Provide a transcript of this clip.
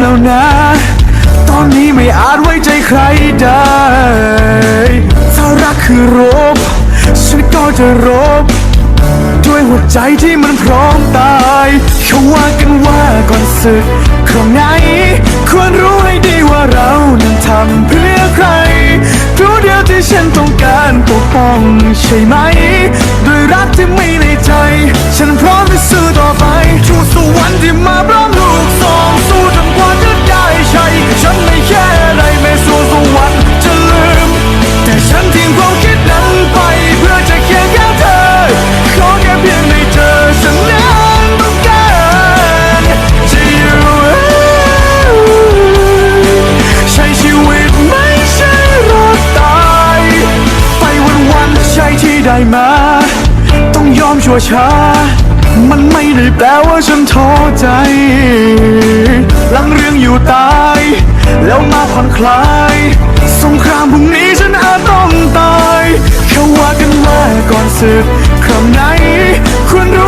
แล้วนะ ตอนนี้ไม่อาจไว้ใจใครได้ถ้ารักคือรบ ฉันก็จะรบ ด้วยหัวใจที่มันพร้อมตายเขาว่ากันว่าก่อนศึกครั้งไหนควรรู้ให้ดีว่าเรานั้นทำเพื่อใครรู้เดียวที่ฉันต้องการปกป้องใช่ไหม ด้วยรักที่ไมีในใจ ได้มา ต้องยอมชั่วช้า มันไม่ได้แปลว่าฉันท้อใจ หลังเรื่องอยู่ตาย แล้วมาผ่อนคลาย สงครามพรุ่งนี้ฉันอาจต้องตาย แค่ว่ากันว่าก่อนศึกคำไหนควรรู้